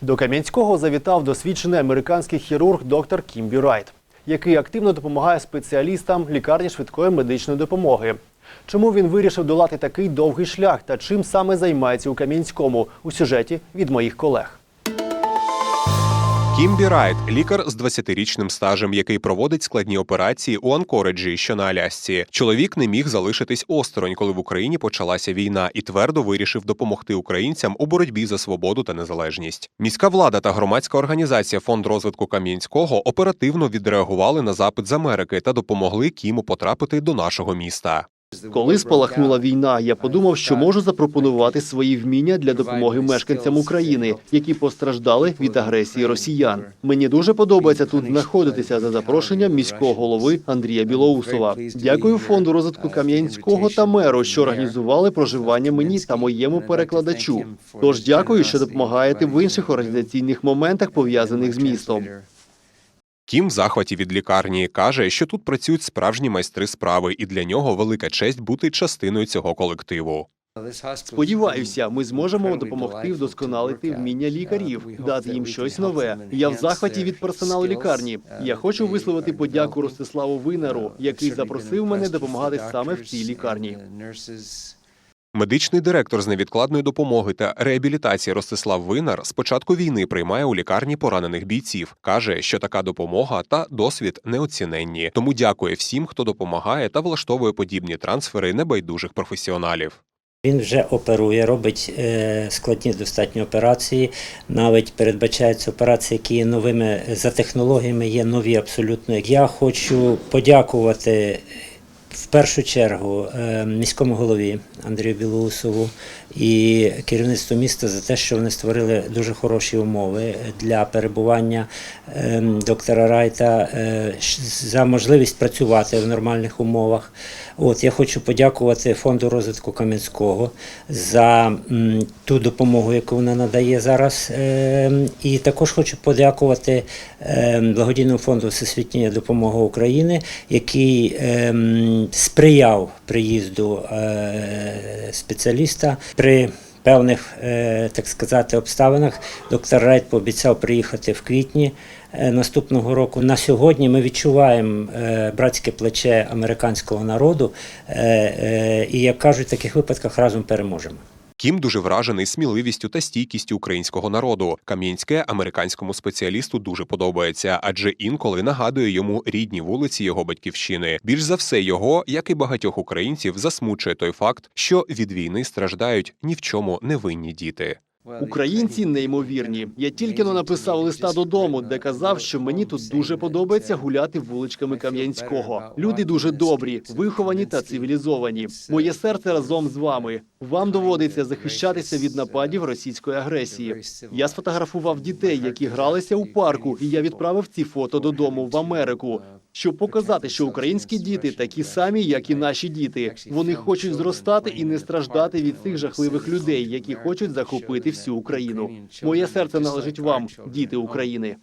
До Кам'янського завітав досвідчений американський хірург доктор Кімбі Райт, який активно допомагає спеціалістам лікарні швидкої медичної допомоги. Чому він вирішив долати такий довгий шлях та чим саме займається у Кам'янському у сюжеті від моїх колег? Кімбі Райт – лікар з 20-річним стажем, який проводить складні операції у Анкореджі, що на Алясці. Чоловік не міг залишитись осторонь, коли в Україні почалася війна, і твердо вирішив допомогти українцям у боротьбі за свободу та незалежність. Міська влада та громадська організація Фонд розвитку Кам'янського оперативно відреагували на запит з Америки та допомогли Кіму потрапити до нашого міста. Коли спалахнула війна, я подумав, що можу запропонувати свої вміння для допомоги мешканцям України, які постраждали від агресії росіян. Мені дуже подобається тут знаходитися за запрошенням міського голови Андрія Білоусова. Дякую фонду розвитку Кам'янського та меру, що організували проживання мені та моєму перекладачу. Тож дякую, що допомагаєте в інших організаційних моментах пов'язаних з містом. Кім в захваті від лікарні каже, що тут працюють справжні майстри справи, і для нього велика честь бути частиною цього колективу. Сподіваюся, ми зможемо допомогти вдосконалити вміння лікарів, дати їм щось нове. Я в захваті від персоналу лікарні. Я хочу висловити подяку Ростиславу Винару, який запросив мене допомагати саме в цій лікарні. Медичний директор з невідкладної допомоги та реабілітації Ростислав Винар з початку війни приймає у лікарні поранених бійців. каже, що така допомога та досвід неоціненні. Тому дякує всім, хто допомагає та влаштовує подібні трансфери небайдужих професіоналів. Він вже оперує, робить е, складні достатньо операції. Навіть передбачаються операції, які є новими за технологіями, є нові абсолютно. Я хочу подякувати в першу чергу е, міському голові Андрію Білоусову і керівництву міста за те, що вони створили дуже хороші умови для перебування е, доктора Райта е, за можливість працювати в нормальних умовах. От я хочу подякувати фонду розвитку Кам'янського за ту допомогу, яку вона надає зараз. Е, і також хочу подякувати е, благодійному фонду Всесвітня допомога України, який сприяв приїзду е, спеціаліста при. Певних, е, так сказати, обставинах доктор Райт пообіцяв приїхати в квітні е, наступного року. На сьогодні ми відчуваємо братське плече американського народу, і як кажуть, в таких випадках разом переможемо. Кім дуже вражений сміливістю та стійкістю українського народу. Кам'янське американському спеціалісту дуже подобається, адже інколи нагадує йому рідні вулиці його батьківщини. Більш за все, його, як і багатьох українців, засмучує той факт, що від війни страждають ні в чому невинні діти. Українці неймовірні. Я тільки но написав листа додому, де казав, що мені тут дуже подобається гуляти вуличками Кам'янського. Люди дуже добрі, виховані та цивілізовані. Моє серце разом з вами. Вам доводиться захищатися від нападів російської агресії. Я сфотографував дітей, які гралися у парку, і я відправив ці фото додому в Америку, щоб показати, що українські діти такі самі, як і наші діти. Вони хочуть зростати і не страждати від цих жахливих людей, які хочуть захопити всю Україну. Моє серце належить вам, діти України.